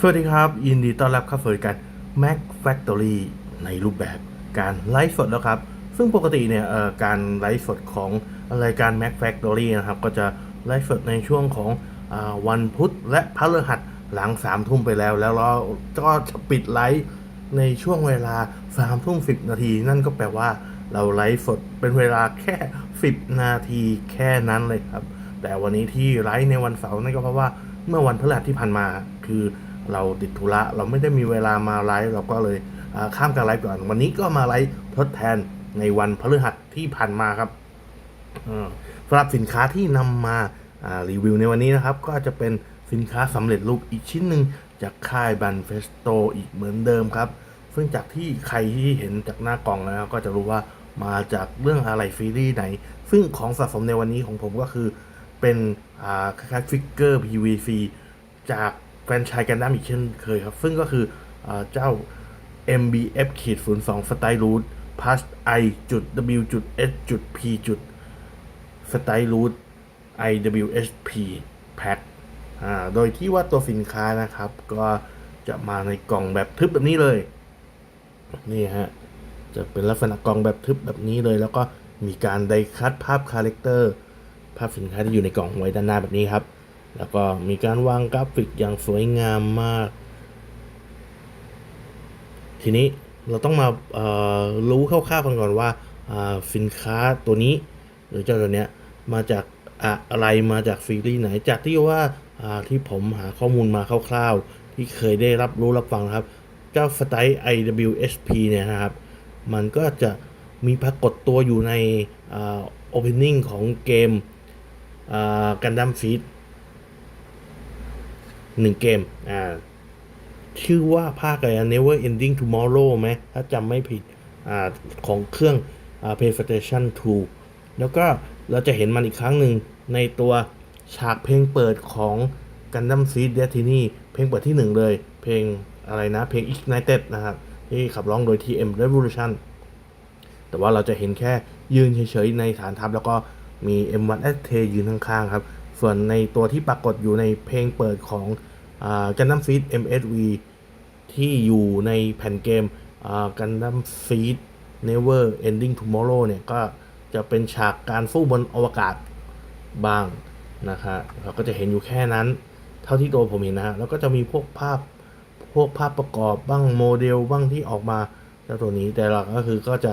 สวัสดีครับ ยินดีต้อนรับเข้าสู่รายการ Mac Factory ในรูปแบบการไลฟ์สดแล้วครับ ซึ่งปกติเนี่ยการไลฟ์สดของรายการ Mac Factory นะครับ ก็จะไลฟ์สดในช่วงของอวันพุธและพฤหัสหลัง3ามทุ่มไปแล้ว แล้วเราก็จะปิดไลฟ์ในช่วงเวลา3ามทุ่มสินาที นั่นก็แปลว่าเราไลฟ์สดเป็นเวลาแค่ 10 นาทีแค่นั้นเลยครับ แต่วันนี้ที่ไลฟ์ในวันเสาร์นั่นก็เพราะว่าเมื่อวันพฤหัสที่ผ่านมาคือ เราติดธุระเราไม่ได้มีเวลามาไลฟ์เราก็เลยข้ามการไลฟ์ก่อน วันนี้ก็มาไลฟ์ทดแทนในวันพฤหัสที่ผ่านมาครับสำหรับสินค้าที่นำมาอ่ารีวิวในวันนี้นะครับ ก็จะเป็นสินค้าสำเร็จรูปอีกชิ้นหนึ่งจากค่ายบันเฟสโตอีกเหมือนเดิมครับ ซึ่งจากที่ใครที่เห็นจากหน้ากล่องแล้วก็จะรู้ว่ามาจากเรื่องอะไรซีรีส์ไหน ซึ่งของสะสมในวันนี้ของผมก็คือเป็นอ่าคล้ายๆฟิกเกอร์ PVC จาก แฟรนไชายกันดั้มอีกเช่นเคยครับ ซึ่งก็คืออเจ้า MBF ขีด02 Style Root plus I จุด W จุด S จุด P จุด Style Root IWSP Pack โดยที่ว่าตัวสินค้านะครับ ก็จะมาในกล่องแบบทึบแบบนี้เลย นี่ฮะ จะเป็นลักษณะกล่องแบบทึบแบบนี้เลย แล้วก็มีการไดคัดภาพคาแรคเตอร์ ภาพสินค้าที่อยู่ในกล่องไว้ด้านหน้าแบบนี้ครับ แล้วก็มีการวางกราฟิกอย่างสวยงามมาก ทีนี้เราต้องมารู้คร่าวๆกันก่อนว่าาสินค้าตัวนี้ หรือเจ้าตัวเนี้ยมาจากอะอะไรมาจากซีรีส์ไหนจากที่ว่าาที่ผมหาข้อมูลมาคร่าวๆ ที่เคยได้รับรู้รับฟังนะครับ เจ้าสไตล์ IWSP เนี่ยนะครับ มันก็จะมีปรากฏตัวอยู่ในอ่า opening ของเกมกันดั้มฟีด หนึ่งเกมอ่าชื่อว่าภาคอะไรนะ Never Ending Tomorrow ไหมถ้าจำไม่ผิดอ่าของเครื่องอ่า PlayStation 2 แล้วก็เราจะเห็นมันอีกครั้งหนึ่งในตัวฉากเพลงเปิดของ Gundam Seed Destiny เพลงเปิดที่หนึ่งเลย เพลงอะไรนะ เพลง Ignited นะครับ ที่ขับร้องโดย TM Revolution แต่ว่าเราจะเห็นแค่ยืนเฉยๆในฐานทัพแล้วก็มี M1 ST ยืนข้างๆครับ ส่วนในตัวที่ปรากฏอยู่ในเพลงเปิดของอ่า Gundam Seed MSV ที่อยู่ในแผ่นเกมอ่า Gundam Seed Never Ending Tomorrow เนี่ย ก็จะเป็นฉากการสู้บนอวกาศบ้างนะครับเราก็จะเห็นอยู่แค่นั้น เท่าที่ตัวผมเห็นนะฮะ แล้วก็จะมีพวกภาพพวกภาพประกอบบ้างโมเดลบ้างที่ออกมาเจ้าตัวนี้แต่หลักก็คือก็จะ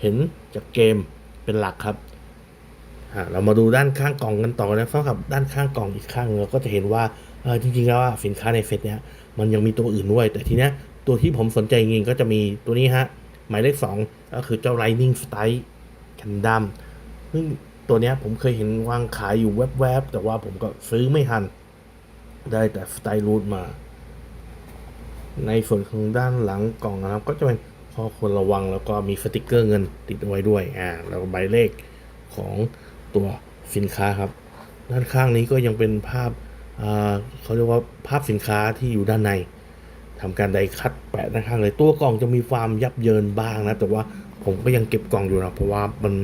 เห็นจากเกมเป็นหลักครับ เรามาดูด้านข้างกล่องกันต่อนะสำหรับด้านข้างกล่องอีกข้างเราก็จะเห็นว่าจริงๆแล้วสินค้าในเซตเนี้ยมันยังมีตัวอื่นด้วย แต่ทีเนี้ยตัวที่ผมสนใจจริงๆก็จะมีตัวนี้ฮะ หมายเลขสองก็คือเจ้า Lightning Strike กันดัมซึ่งตัวเนี้ยผมเคยเห็นวางขายอยู่แวบๆ แต่ว่าผมก็ซื้อไม่ทัน ได้แต่สไตล์รูทมา ในส่วนของด้านหลังกล่องนะครับ ก็จะเป็นข้อควรระวังแล้วก็มีสติกเกอร์เงินติดเอาไว้ด้วยอ่าแล้วก็ใบเลขของ ตัวสินค้าครับ ด้านข้างนี้ก็ยังเป็นภาพอ่าเขาเรียกว่าภาพสินค้าที่อยู่ด้านในทำการไดคัดแปะด้านข้างเลยตัวกล่องจะมีความยับเยินบ้างนะ แต่ว่าผมก็ยังเก็บกล่องอยู่นะเพราะว่ามัน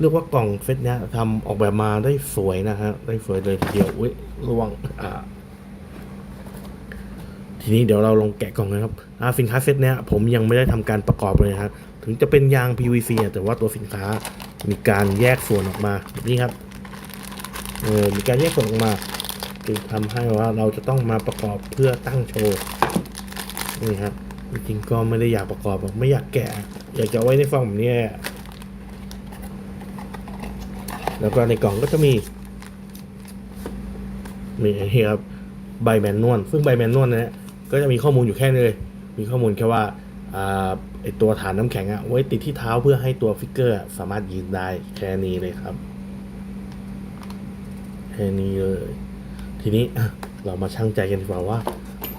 เรียกว่ากล่องเซตนี้ทำออกแบบมาได้สวยนะฮะได้สวยเลยทีเดียวอุ้ยระวังอ่าทีนี้เดี๋ยวเราลองแกะกล่องนะครับสินค้าเซตนี้ผมยังไม่ได้ทำการประกอบเลยนะครับ ถึงจะเป็นยาง PVC อะแต่ว่าตัวสินค้ามีการแยกส่วนออกมาแบบนี้ครับเออมีการแยกส่วนออกมาจึงทำให้ว่าเราจะต้องมาประกอบเพื่อตั้งโชว์นี่ครับจริงๆก็ไม่ได้อยากประกอบไม่อยากแกะ อยากจะไว้ในฟองแบบนี้แล้วก็ในกล่องก็จะมีมีอันนี้ครับใบแมนนวลซึ่งใบแมนนวลเนี้ยก็จะมีข้อมูลอยู่แค่นี้เลย มีข้อมูลแค่ว่าอ่า ไอตัวฐานน้ำแข็งอะไว้ติดที่เท้าเพื่อให้ตัวฟิกเกอร์สามารถยืนได้แค่นี้เลยครับ แค่นี้เลย ทีนี้อะเรามาชั่งใจกันดีกว่าว่า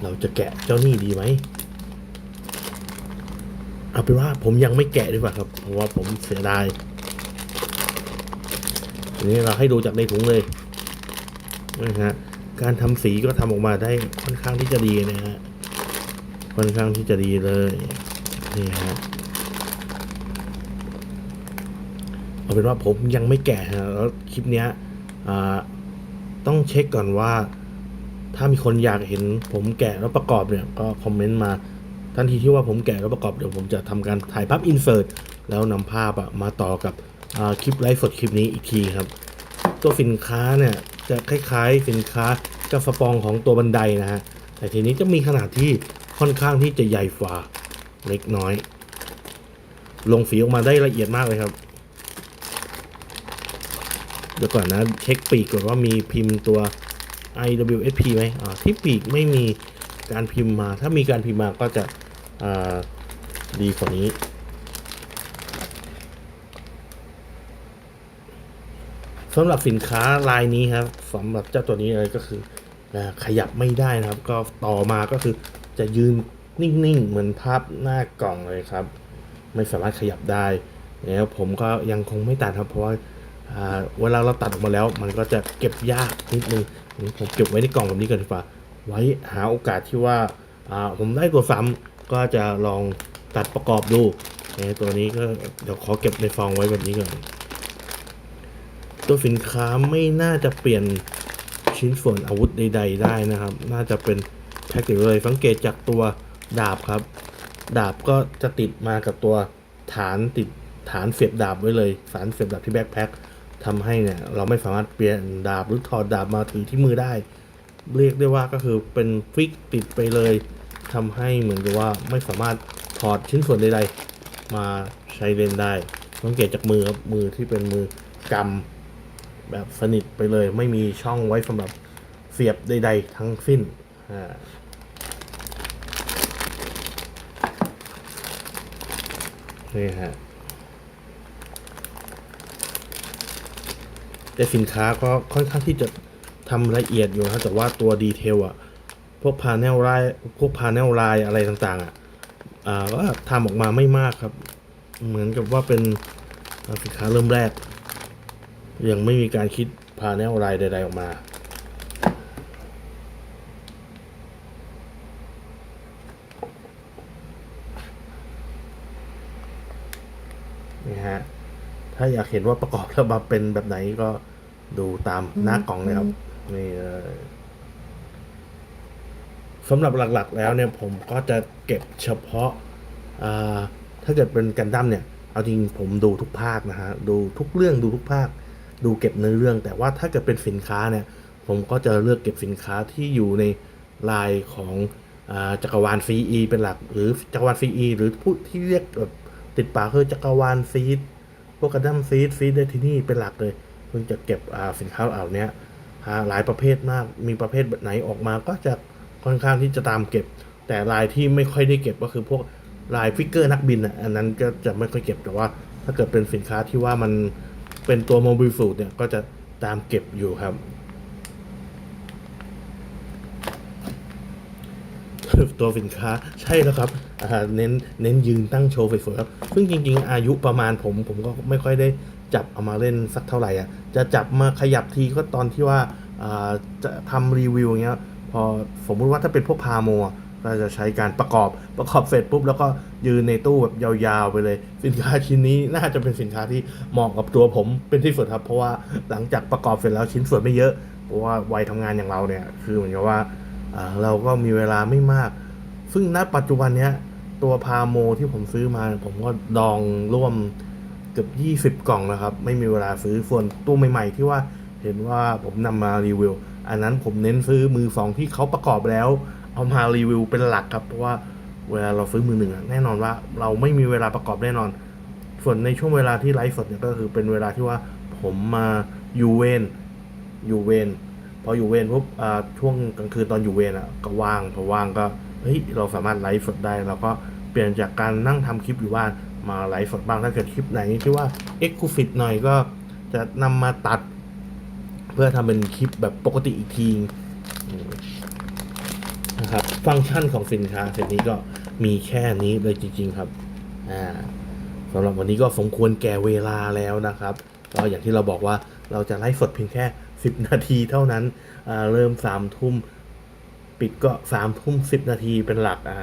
เราจะแกะเจ้านี่ดีไหมเอาเป็นว่าผมยังไม่แกะดีกว่าครับ เพราะว่าผมเสียดายทีนี้เราให้ดูจากในถุงเลยนะฮะการทำสีก็ทำออกมาได้ค่อนข้างที่จะดีนะฮะค่อนข้างที่จะดีเลย นี่ฮะเอาเป็นว่าผมยังไม่แก่ฮะแล้วคลิปเนี้ยต้องเช็คก่อนว่า ถ้ามีคนอยากเห็นผมแกะแล้วประกอบเนี่ยก็คอมเมนต์มาทันทีที่ว่าผมแกะแล้วประกอบเดี๋ยวผมจะทำการถ่ายภาพอินเสิร์ตแล้วนำภาพอะมาต่อกับคลิปไลฟ์สดคลิปนี้อีกทีครับ ตัวสินค้าเนี่ยจะคล้ายๆสินค้ากระสปองของตัวบันไดนะฮะแต่ทีนี้จะมีขนาดที่ค่อนข้างที่จะใหญ่กว่า เล็กน้อย ลงสีออกมาได้ละเอียดมากเลยครับ เดี๋ยวก่อนนะ เช็คปีกก่อนว่ามีพิมพ์ตัว IWSP ไหมอ่าที่ปีกไม่มีการพิมพ์มา ถ้ามีการพิมพ์มาก็จะอ่าดีกว่านี้สำหรับสินค้ารายนี้ครับสำหรับเจ้าตัวนี้เลยก็คือขยับไม่ได้นะครับ ก็ต่อมาก็คือจะยืน นิ่งๆ เหมือนภาพหน้ากล่องเลยครับ ไม่สามารถขยับได้แล้วผมก็ยังคงไม่ตัดครับเพราะว่าเวลาเราตัดออกมาแล้ว มันก็จะเก็บยากนิดนึงผมเก็บไว้ในกล่องแบบนี้ก่อนดีกว่าไว้หาโอกาสที่ว่าผมได้ตัวซ้ำก็จะลองตัดประกอบดูตัวนี้ก็เดี๋ยวขอเก็บในฟองไว้แบบนี้ก่อนตัวสินค้าไม่น่าจะเปลี่ยนชิ้นส่วนอาวุธใด ๆ ได้นะครับ น่าจะเป็นแพ็คเกจเลยสังเกตจากตัว ดาบครับ ดาบก็จะติดมากับตัวฐานติดฐานเสียบดาบไว้เลยฐานเสียบดาบที่แบ็คแพ็คทำให้เนี่ยเราไม่สามารถเปลี่ยนดาบหรือถอดดาบมาถือที่มือได้ เรียกได้ว่าก็คือเป็นฟิกติดไปเลยทำให้เหมือนกับว่าไม่สามารถถอดชิ้นส่วนใดๆ มาใช้เล่นได้สังเกตจากมือครับมือที่เป็นมือกำแบบสนิทไปเลย ไม่มีช่องไว้สำหรับเสียบใด ๆ ทั้งสิ้นอ่า นี่ฮะแต่สินค้าก็ค่อนข้างที่จะทำละเอียดอยู่นะแต่ว่าตัวดีเทลอะพวกพา n นลลายพวกพา n นลลายอะไรต่างๆอะอ่าก็ทำออกมาไม่มากครับ เหมือนกับว่าเป็นสินค้าเริ่มแรก ยังไม่มีการคิดพาแนวรายใดๆออกมา นี่ฮะ ถ้าอยากเห็นว่าประกอบแล้วมาเป็นแบบไหนก็ดูตามหน้ากล่องเลยครับ นี่เลยสำหรับหลักๆ แล้วเนี่ยผมก็จะเก็บเฉพาะอ่าถ้าเกิดเป็นกันดั้มเนี่ย เอาจริงผมดูทุกภาคนะฮะ ดูทุกเรื่องดูทุกภาค ดูเก็บเนื้อเรื่อง แต่ว่าถ้าเกิดเป็นสินค้าเนี่ย ผมก็จะเลือกเก็บสินค้าที่อยู่ในลายของอาจักรวาลซีอีเป็นหลัก หรือจักรวาลซีอีหรือผู้ที่เรียกแบบ ติดปากคือจักรวาลซีดพวกกระดั้มซีดซีดเดที่นี่เป็นหลักเลยเพิ่งจะเก็บสินค้าเหล่านี้หลายประเภทมากมีประเภทแบบไหนออกมาก็จะค่อนข้างที่จะตามเก็บ แต่ลายที่ไม่ค่อยได้เก็บก็คือพวกลายฟิกเกอร์นักบินอะอันนั้นก็จะไม่ค่อยเก็บแต่ว่าถ้าเกิดเป็นสินค้าที่ว่ามันเป็นตัวโมบิลสูตเนี่ยก็จะตามเก็บอยู่ครับ ตัวสินค้าใช่แล้วครับเน้นเน้นยืนตั้งโชว์สวยๆครับซึ่งจริง ๆ อายุประมาณผมผมก็ไม่ค่อยได้จับเอามาเล่นสักเท่าไหร่อะจะจับมาขยับทีก็ตอนที่ว่าจะทำรีวิวอย่างเงี้ยพอสมมติว่าถ้าเป็นพวกพาโมก็จะใช้การประกอบประกอบเสร็จปุ๊บแล้วก็ยืนในตู้แบบยาวๆไปเลย สินค้าชิ้นนี้น่าจะเป็นสินค้าที่เหมาะกับตัวผมเป็นที่สุดครับ เพราะว่าหลังจากประกอบเสร็จแล้วชิ้นส่วนไม่เยอะเพราะว่าวัยทำงานอย่างเราเนี่ยคือเหมือนกับว่า เราก็มีเวลาไม่มาก ซึ่งณปัจจุบันเนี้ย ตัวพาโมที่ผมซื้อมา ผมก็ดองร่วมเกือบ 20 กล่องนะครับ ไม่มีเวลาซื้อส่วนตัวใหม่ๆ ที่ว่าเห็นว่าผมนำมารีวิว อันนั้นผมเน้นซื้อมือสองที่เขาประกอบแล้ว เอามารีวิวเป็นหลักครับ เพราะว่าเวลาเราซื้อมือหนึ่งแน่นอนว่า เราไม่มีเวลาประกอบแน่นอน ส่วนในช่วงเวลาที่ไลฟ์สดเนี่ยก็คือเป็นเวลาที่ว่าผมมาอยู่เวนอยู่เวน พออยู่เวนปุ๊บช่วงกลางคืนตอนอยู่เวนอะก็ว่างพอว่างก็เฮ้ยเราสามารถไลฟ์สดได้เราก็เปลี่ยนจากการนั่งทำคลิปอยู่บ้านมาไลฟ์สดบ้างถ้าเกิดคลิปไหนที่ว่าเอ็กซ์คลูซีฟหน่อยก็จะนำมาตัด เพื่อทำเป็นคลิปแบบปกติอีกทีนะครับฟังก์ชันของสินค้าเซตนี้ก็มีแค่นี้เลยจริง ๆครับอ่าสำหรับวันนี้ก็สมควรแก่เวลาแล้วนะครับก็อย่างที่เราบอกว่าเราจะไลฟ์สดเพียงแค่ 10 นาทีเท่านั้น เริ่ม3ามทุ่มปิดก็3ามทุ่มสินาทีเป็นหลักอ่า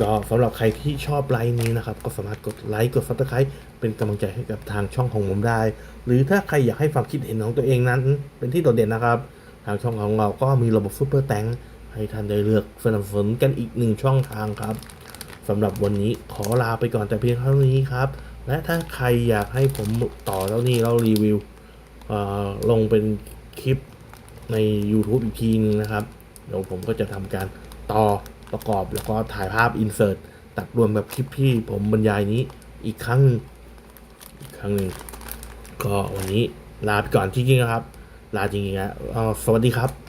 ก็สำหรับใครที่ชอบไลฟ์นี้นะครับ ก็สามารถกดไลค์กดซับสไครต์เป็นกำลังใจให้กับทางช่องของผมได้ หรือถ้าใครอยากให้ความคิดเห็นของตัวเองนั้น เป็นที่โดดเด่นนะครับ ทางช่องของเราก็มีระบบซูเปอร์แตงให้ท่านได้เลือกสนับสนุนกันอีกหนึ่งช่องทางครับสำหรับวันนี้ขอลาไปก่อนแต่เพียงเท่านี้ครับ และถ้าใครอยากให้ผมต่อแล้วนี่เรารีวิว ลงเป็นคลิปใน YouTube อีกทีนึงนะครับ เดี๋ยวผมก็จะทำการต่อประกอบแล้วก็ถ่ายภาพอินเสิร์ตตัดรวมแบบคลิปที่ผมบรรยายนี้อีกครั้งอีกครั้งหนึ่งก็วันนี้ลาไปก่อนจริงๆนะครับ ลาจริงๆนะสวัสดีครับ